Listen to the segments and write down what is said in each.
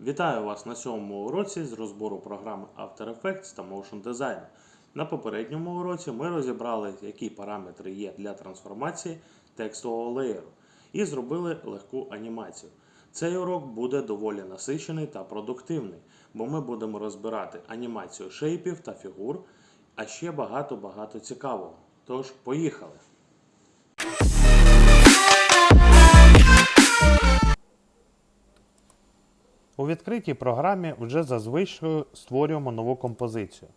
Вітаю вас на сьомому уроці з розбору програми After Effects та Motion Design. На попередньому уроці ми розібрали, які параметри є для трансформації текстового леєру і зробили легку анімацію. Цей урок буде доволі насичений та продуктивний, бо ми будемо розбирати анімацію шейпів та фігур, а ще багато-багато цікавого. Тож, поїхали! У відкритій програмі вже зазвичай створюємо нову композицію.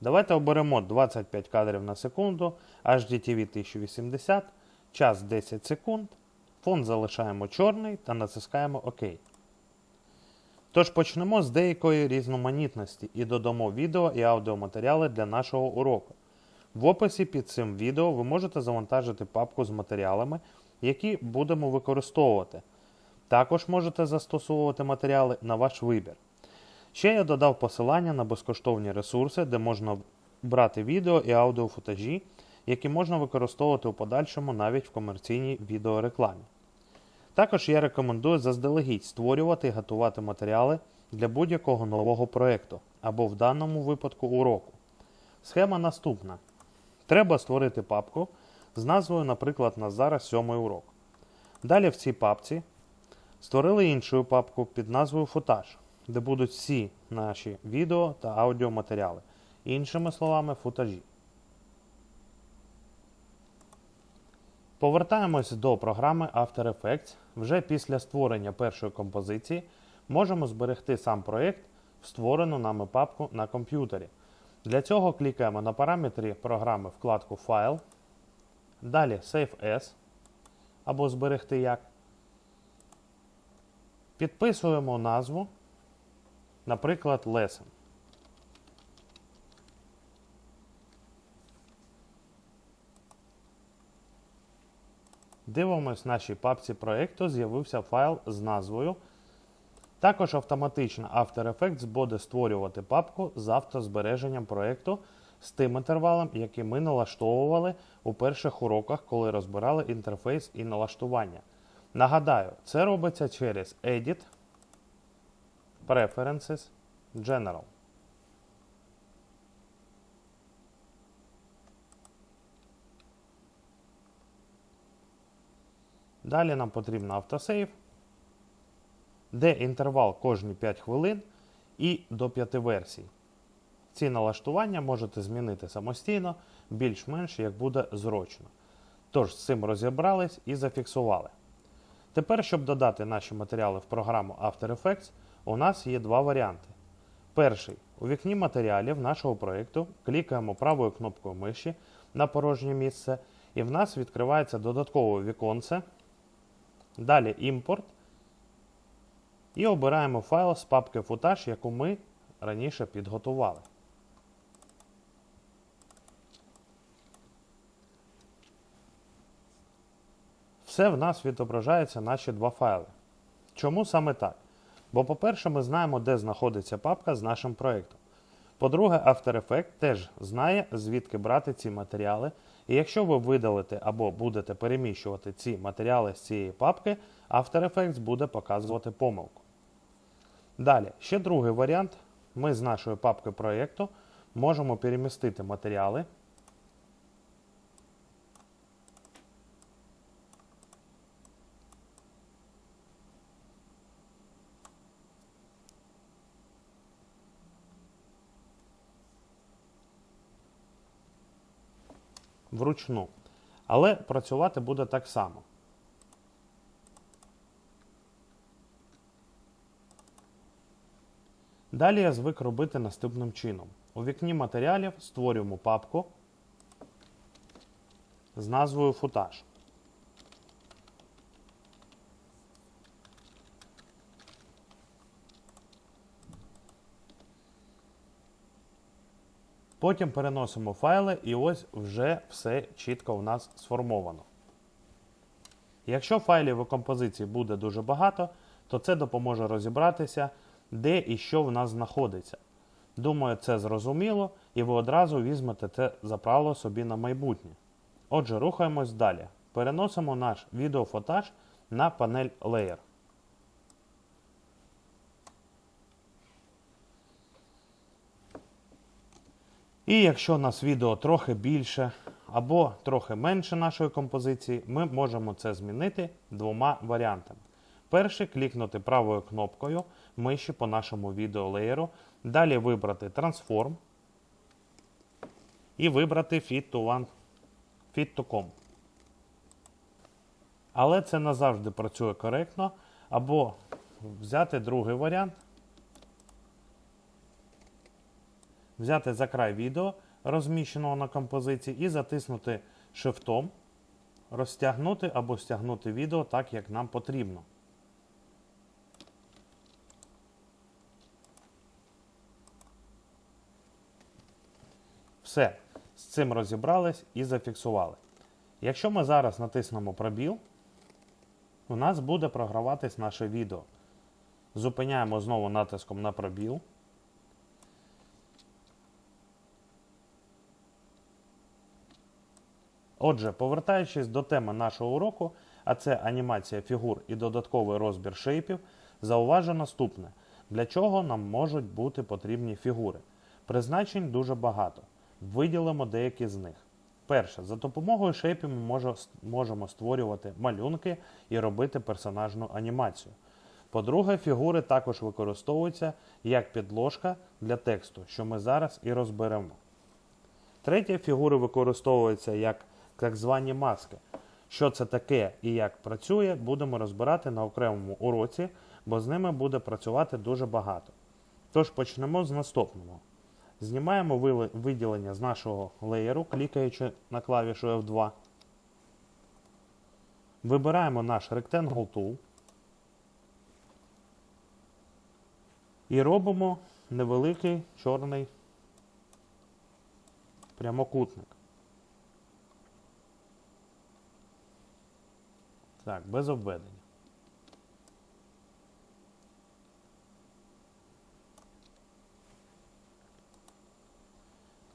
Давайте оберемо 25 кадрів на секунду, HDTV 1080, час 10 секунд, фон залишаємо чорний та натискаємо ОК. Тож почнемо з деякої різноманітності і додамо відео і аудіоматеріали для нашого уроку. В описі під цим відео ви можете завантажити папку з матеріалами, які будемо використовувати. Також можете застосовувати матеріали на ваш вибір. Ще я додав посилання на безкоштовні ресурси, де можна брати відео і аудіофутажі, які можна використовувати у подальшому навіть в комерційній відеорекламі. Також я рекомендую заздалегідь створювати і готувати матеріали для будь-якого нового проєкту або в даному випадку уроку. Схема наступна. Треба створити папку з назвою, наприклад, на зараз сьомий урок. Далі в цій папці Створили іншу папку під назвою Футаж, де будуть всі наші відео та аудіоматеріали. Іншими словами, футажі. Повертаємось до програми After Effects. Вже після створення першої композиції можемо зберегти сам проєкт в створену нами папку на комп'ютері. Для цього клікаємо на параметрі програми вкладку Файл. Далі Save As або Зберегти як. Підписуємо назву, наприклад, Lesson. Дивимось в нашій папці проєкту, з'явився файл з назвою. Також автоматично After Effects буде створювати папку з автозбереженням проєкту з тим інтервалом, який ми налаштовували у перших уроках, коли розбирали інтерфейс і налаштування. Нагадаю, це робиться через Edit, Preferences, General. Далі нам потрібно автосейв, де інтервал кожні 5 хвилин і до 5 версій. Ці налаштування можете змінити самостійно, більш-менш як буде зручно. Тож з цим розібрались і зафіксували. Тепер, щоб додати наші матеріали в програму After Effects, у нас є два варіанти. Перший. У вікні матеріалів нашого проєкту клікаємо правою кнопкою миші на порожнє місце, і в нас відкривається додаткове віконце. Далі імпорт. І обираємо файл з папки футаж, яку ми раніше підготували. Все в нас відображаються наші два файли. Чому саме так? Бо, по-перше, ми знаємо, де знаходиться папка з нашим проєктом. По-друге, After Effects теж знає, звідки брати ці матеріали. І якщо ви видалите або будете переміщувати ці матеріали з цієї папки, After Effects буде показувати помилку. Далі, ще другий варіант. Ми з нашої папки проєкту можемо перемістити матеріали. Вручну. Але працювати буде так само. Далі я звик робити наступним чином. У вікні матеріалів створюємо папку з назвою футаж. Потім переносимо файли і ось вже все чітко у нас сформовано. Якщо файлів у композиції буде дуже багато, то це допоможе розібратися, де і що в нас знаходиться. Думаю, це зрозуміло, і ви одразу візьмете це за правило собі на майбутнє. Отже, рухаємось далі. Переносимо наш відеофотаж на панель Layer. І якщо у нас відео трохи більше або трохи менше нашої композиції, ми можемо це змінити двома варіантами. Перший клікнути правою кнопкою миші по нашому відеолеєру, далі вибрати Transform і вибрати Fit to One Fit to Com. Але це не завжди працює коректно. Або взяти другий варіант, взяти за край відео, розміщеного на композиції, і затиснути шифтом, розтягнути або стягнути відео так, як нам потрібно. Все, з цим розібрались і зафіксували. Якщо ми зараз натиснемо пробіл, у нас буде програватись наше відео. Зупиняємо знову натиском на пробіл. Отже, повертаючись до теми нашого уроку, а це анімація фігур і додатковий розбір шейпів, зауважу наступне. Для чого нам можуть бути потрібні фігури? Призначень дуже багато. Виділимо деякі з них. Перше, за допомогою шейпів ми можемо створювати малюнки і робити персонажну анімацію. По-друге, фігури також використовуються як підложка для тексту, що ми зараз і розберемо. Третє, фігури використовуються як так звані маски. Що це таке і як працює, будемо розбирати на окремому уроці, бо з ними буде працювати дуже багато. Тож почнемо з наступного. Знімаємо виділення з нашого леєру, клікаючи на клавішу F2. Вибираємо наш Rectangle Tool. І робимо невеликий чорний прямокутник. Так, без обведення.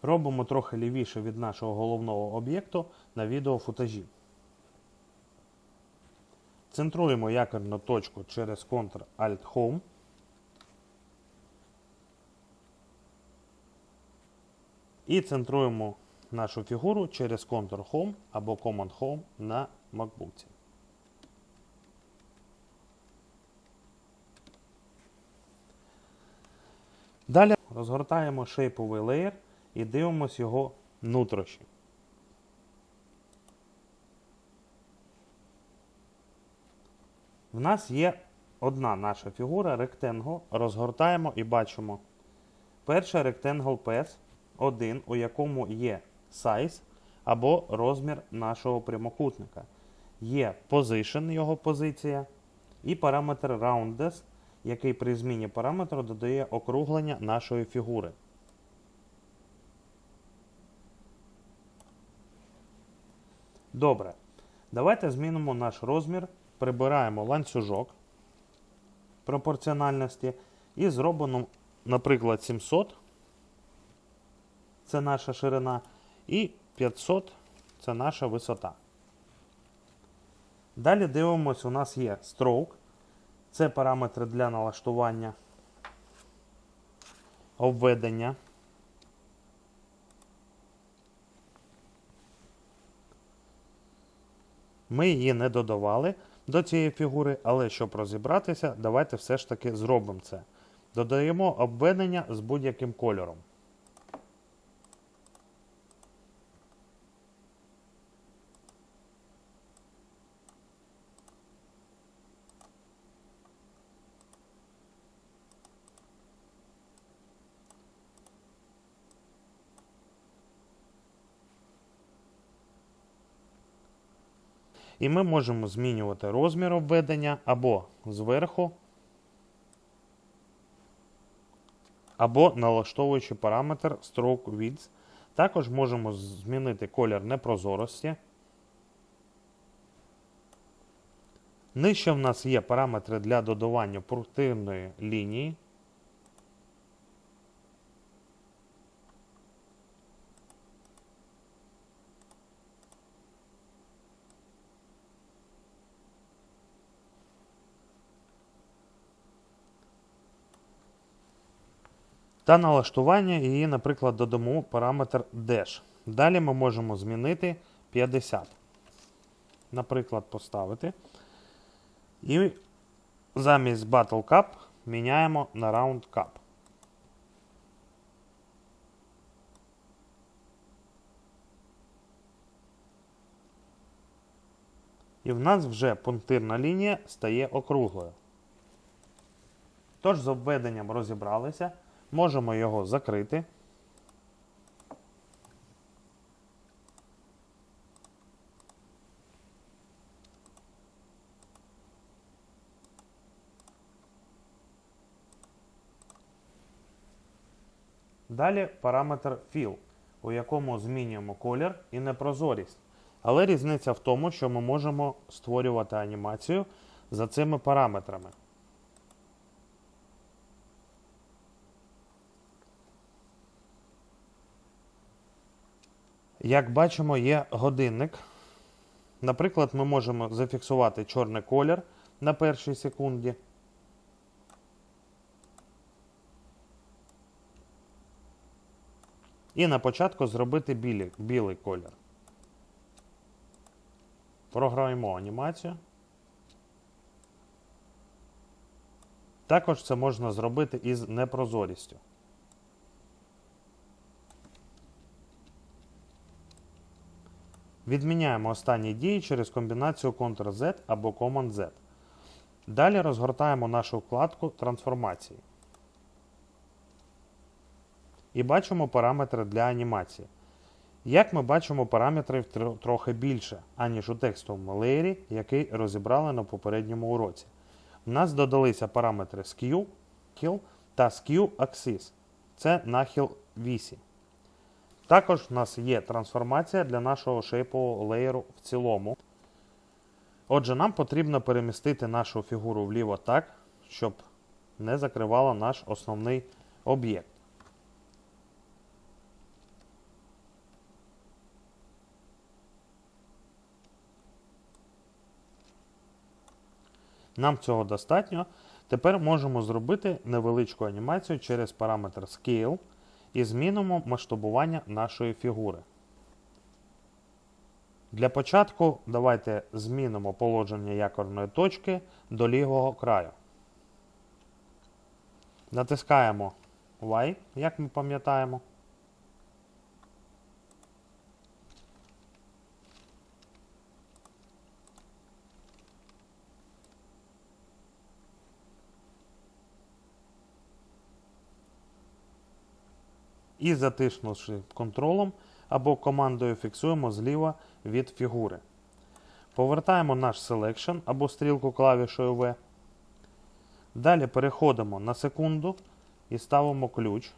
Робимо трохи лівіше від нашого головного об'єкту на відеофутажі. Центруємо якорну точку через Ctrl-Alt-Home. І центруємо нашу фігуру через Ctrl-Home або Command-Home на MacBook. Далі розгортаємо шейповий леєр і дивимося його нутрощі. В нас є одна наша фігура Rectangle. Розгортаємо і бачимо. Перший Rectangle PS, один, у якому є size або розмір нашого прямокутника. Є position, його позиція, і параметр roundness, який при зміні параметру додає округлення нашої фігури. Добре. Давайте змінимо наш розмір, прибираємо ланцюжок пропорціональності і зробимо, наприклад, 700. Це наша ширина. І 500 це наша висота. Далі дивимося, у нас є stroke. Це параметри для налаштування обведення. Ми її не додавали до цієї фігури, але щоб розібратися, давайте все ж таки зробимо це. Додаємо обведення з будь-яким кольором. І ми можемо змінювати розмір обведення або зверху, або налаштовуючи параметр Stroke Width. Також можемо змінити колір непрозорості. Нижче в нас є параметри для додавання пунктирної лінії. Та налаштування її, наприклад, додамо параметр Dash. Далі ми можемо змінити 50. Наприклад, поставити. І замість Battle Cup міняємо на Round Cup. І в нас вже пунктирна лінія стає округлою. Тож з обведенням розібралися. Можемо його закрити. Далі параметр Fill, у якому змінюємо колір і непрозорість. Але різниця в тому, що ми можемо створювати анімацію за цими параметрами. Як бачимо, є годинник. Наприклад, ми можемо зафіксувати чорний колір на першій секунді. І на початку зробити білий, білий колір. Програємо анімацію. Також це можна зробити із непрозорістю. Відміняємо останні дії через комбінацію Ctrl-Z або Command-Z. Далі розгортаємо нашу вкладку трансформації. І бачимо параметри для анімації. Як ми бачимо, параметрів трохи більше, аніж у текстовому леєрі, який розібрали на попередньому уроці. У нас додалися параметри Skew, Kill та Skew Axis. Це нахил вісі. Також в нас є трансформація для нашого шейпового леєру в цілому. Отже, нам потрібно перемістити нашу фігуру вліво так, щоб не закривала наш основний об'єкт. Нам цього достатньо. Тепер можемо зробити невеличку анімацію через параметр Scale і змінимо масштабування нашої фігури. Для початку давайте змінимо положення якорної точки до лівого краю. Натискаємо Y, як ми пам'ятаємо. І затиснувши контролем або командою фіксуємо зліва від фігури. Повертаємо наш Selection або стрілку клавішою V. Далі переходимо на секунду і ставимо ключ.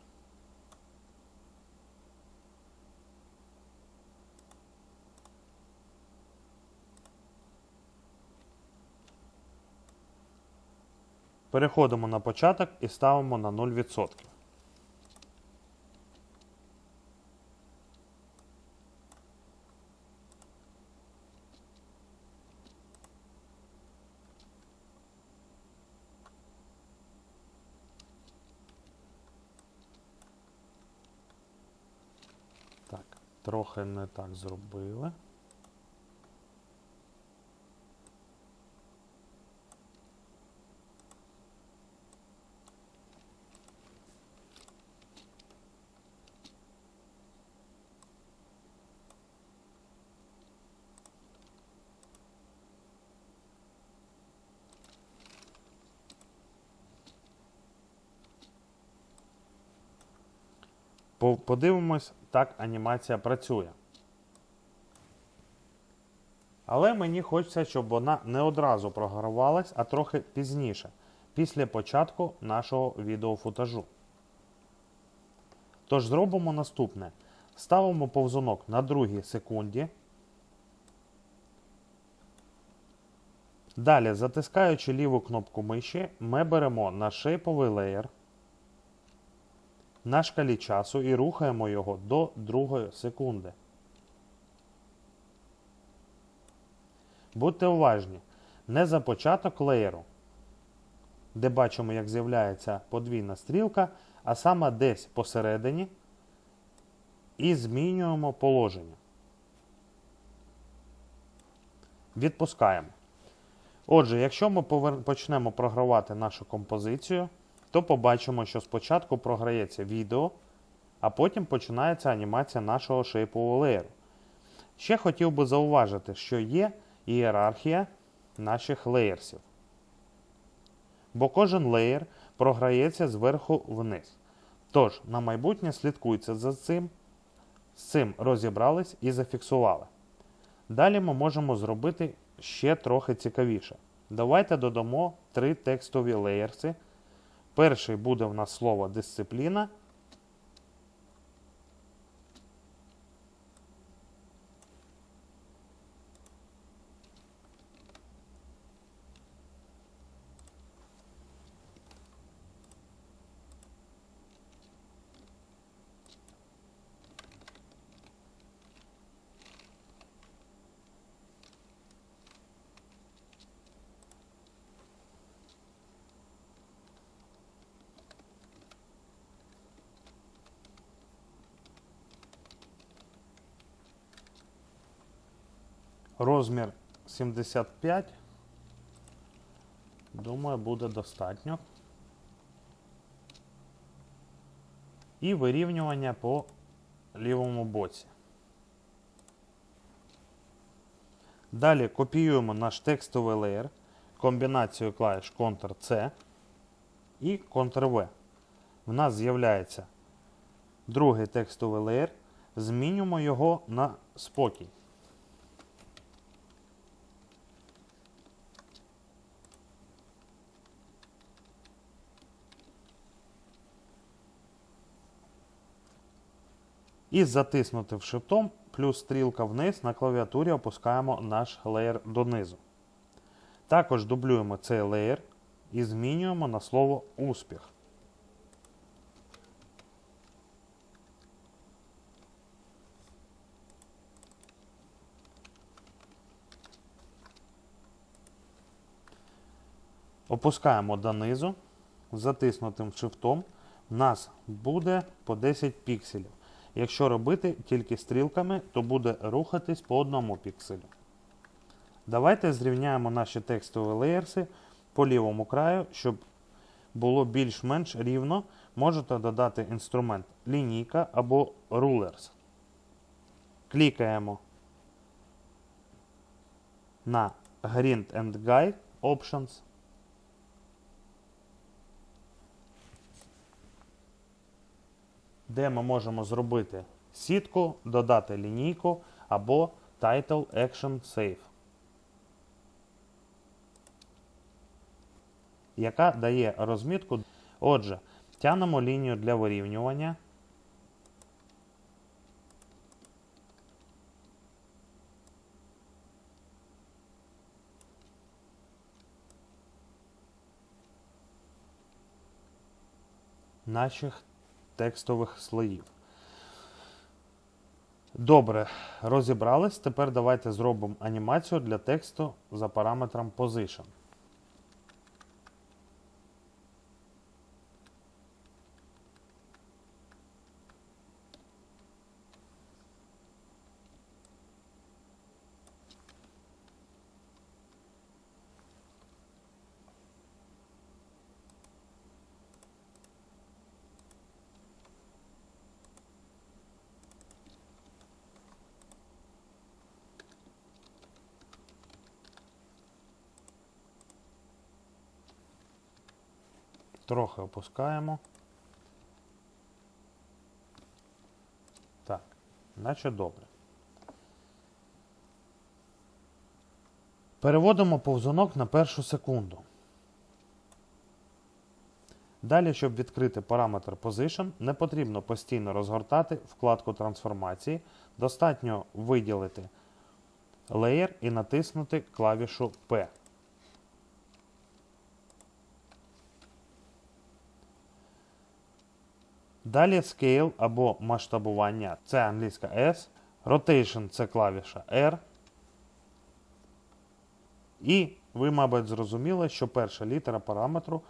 Переходимо на початок і ставимо на 0%. Так, трохи не так зробили. По- Подивимось, так анімація працює. Але мені хочеться, щоб вона не одразу програвалась, а трохи пізніше, після початку нашого відеофутажу. Тож зробимо наступне. Ставимо повзунок на другій секунді. Далі, затискаючи ліву кнопку миші, ми беремо наш шейповий леєр на шкалі часу і рухаємо його до другої секунди. Будьте уважні, не за початок леєру, де бачимо, як з'являється подвійна стрілка, а саме десь посередині, і змінюємо положення. Відпускаємо. Отже, якщо ми почнемо програвати нашу композицію, то побачимо, що спочатку програється відео, а потім починається анімація нашого шейпового леєру. Ще хотів би зауважити, що є ієрархія наших леєрсів. Бо кожен леєр програється зверху вниз. Тож, на майбутнє слідкуйте за цим, з цим розібрались і зафіксували. Далі ми можемо зробити ще трохи цікавіше. Давайте додамо три текстові леєрси. Перший буде в нас слово дисципліна. Розмір 75. Думаю, буде достатньо. І вирівнювання по лівому боці. Далі копіюємо наш текстовий леєр, комбінацію клавіш Ctrl-C і Ctrl-V. В нас з'являється другий текстовий леєр. Змінюємо його на спокій. І затиснутим шифтом плюс стрілка вниз на клавіатурі опускаємо наш леєр донизу. Також дублюємо цей леєр і змінюємо на слово успіх. Опускаємо донизу, затиснутим шифтом у нас буде по 10 пікселів. Якщо робити тільки стрілками, то буде рухатись по одному пікселю. Давайте зрівняємо наші текстові леєрси по лівому краю, щоб було більш-менш рівно. Можете додати інструмент лінійка або rulers. Клікаємо на Grind and Guide Options. Де ми можемо зробити сітку, додати лінійку або Title Action Save, яка дає розмітку. Отже, тянемо лінію для вирівнювання. наших текстових слоїв. Добре, розібрались. Тепер давайте зробимо анімацію для тексту за параметром Position. Трохи опускаємо. Так, наче добре. Переводимо повзунок на першу секунду. Далі, щоб відкрити параметр Position, не потрібно постійно розгортати вкладку трансформації. Достатньо виділити Layer і натиснути клавішу P. Далі Scale або масштабування це англійська S. Rotation це клавіша R. І ви, мабуть, зрозуміли, що перша літера параметру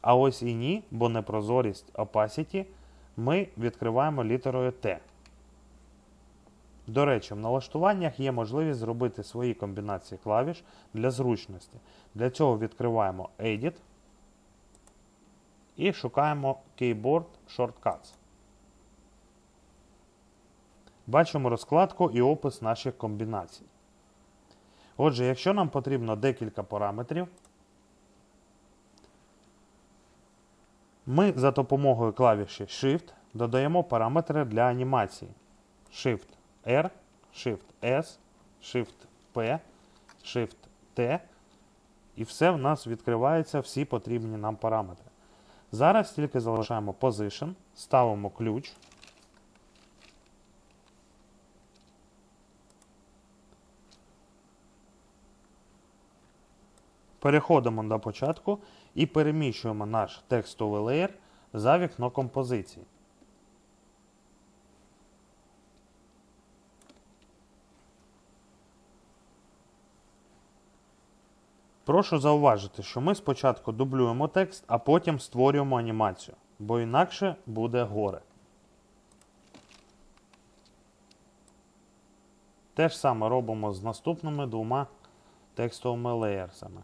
А ось і ні, бо непрозорість opacity ми відкриваємо літерою T. До речі, в налаштуваннях є можливість зробити свої комбінації клавіш для зручності. Для цього відкриваємо Edit і шукаємо Keyboard Shortcuts. Бачимо розкладку і опис наших комбінацій. Отже, якщо нам потрібно декілька параметрів, ми за допомогою клавіші Shift додаємо параметри для анімації. Shift R, Shift S, Shift P, Shift T. І все в нас відкривається всі потрібні нам параметри. Зараз тільки залишаємо Position, ставимо ключ. Переходимо до початку і переміщуємо наш текстовий леєр за вікно композиції. Прошу зауважити, що ми спочатку дублюємо текст, а потім створюємо анімацію, бо інакше буде горе. Те ж саме робимо з наступними двома текстовими леєрсами.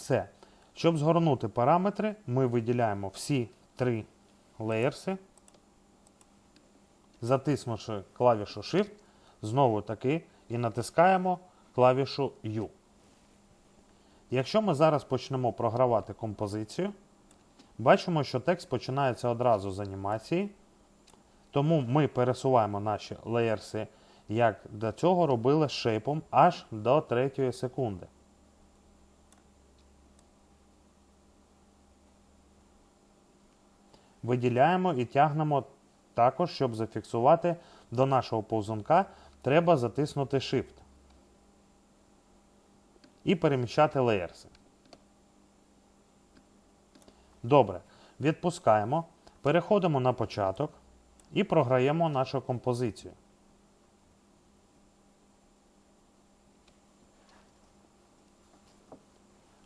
Все. Щоб згорнути параметри, ми виділяємо всі три леєрси, затиснувши клавішу Shift, знову таки і натискаємо клавішу U. Якщо ми зараз почнемо програвати композицію, бачимо, що текст починається одразу з анімації. Тому ми пересуваємо наші леєрси, як до цього робили з шейпом аж до 3 секунди. Виділяємо і тягнемо також, щоб зафіксувати до нашого повзунка, треба затиснути Shift і переміщати леєрси. Добре. Відпускаємо, переходимо на початок і програємо нашу композицію.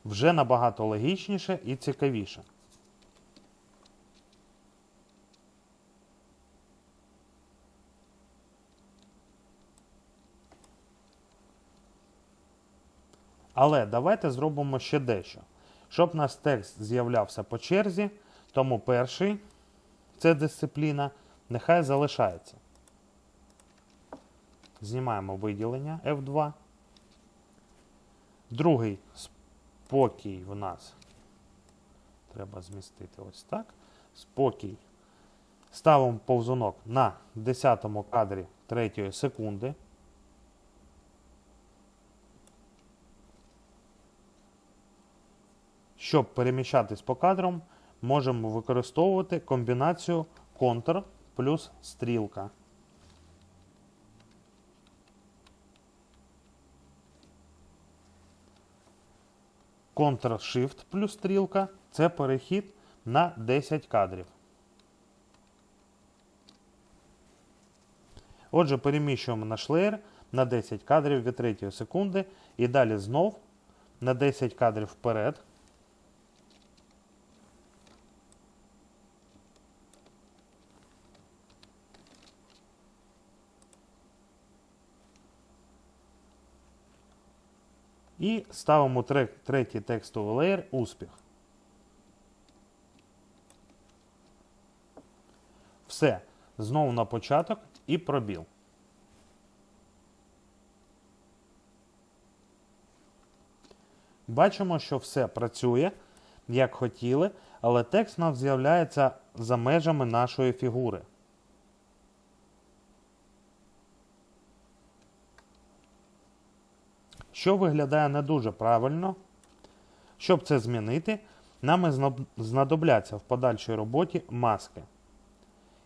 Вже набагато логічніше і цікавіше. Але давайте зробимо ще дещо. Щоб наш текст з'являвся по черзі, тому перший це дисципліна, нехай залишається. Знімаємо виділення F2. Другий спокій в нас. Треба змістити ось так. Спокій. Ставимо повзунок на 10 кадрі 3 секунди. Щоб переміщатись по кадрам, можемо використовувати комбінацію Ctrl плюс стрілка. Ctrl-Shift плюс стрілка це перехід на 10 кадрів. Отже, переміщуємо наш леєр на 10 кадрів від 3 секунди і далі знов на 10 кадрів вперед. І ставимо третій текстовий леєр успіх. Все. Знову на початок і пробіл. Бачимо, що все працює, як хотіли, але текст у нас з'являється за межами нашої фігури. Що виглядає не дуже правильно. Щоб це змінити, нам знадобляться в подальшій роботі маски.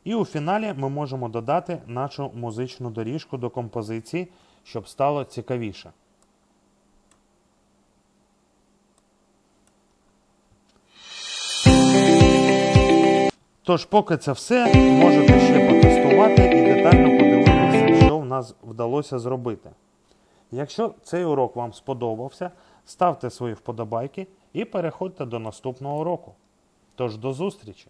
І у фіналі ми можемо додати нашу музичну доріжку до композиції, щоб стало цікавіше. Тож, поки це все, можете ще потестувати і детально подивитися, що в нас вдалося зробити. Якщо цей урок вам сподобався, ставте свої вподобайки і переходьте до наступного уроку. Тож до зустрічі!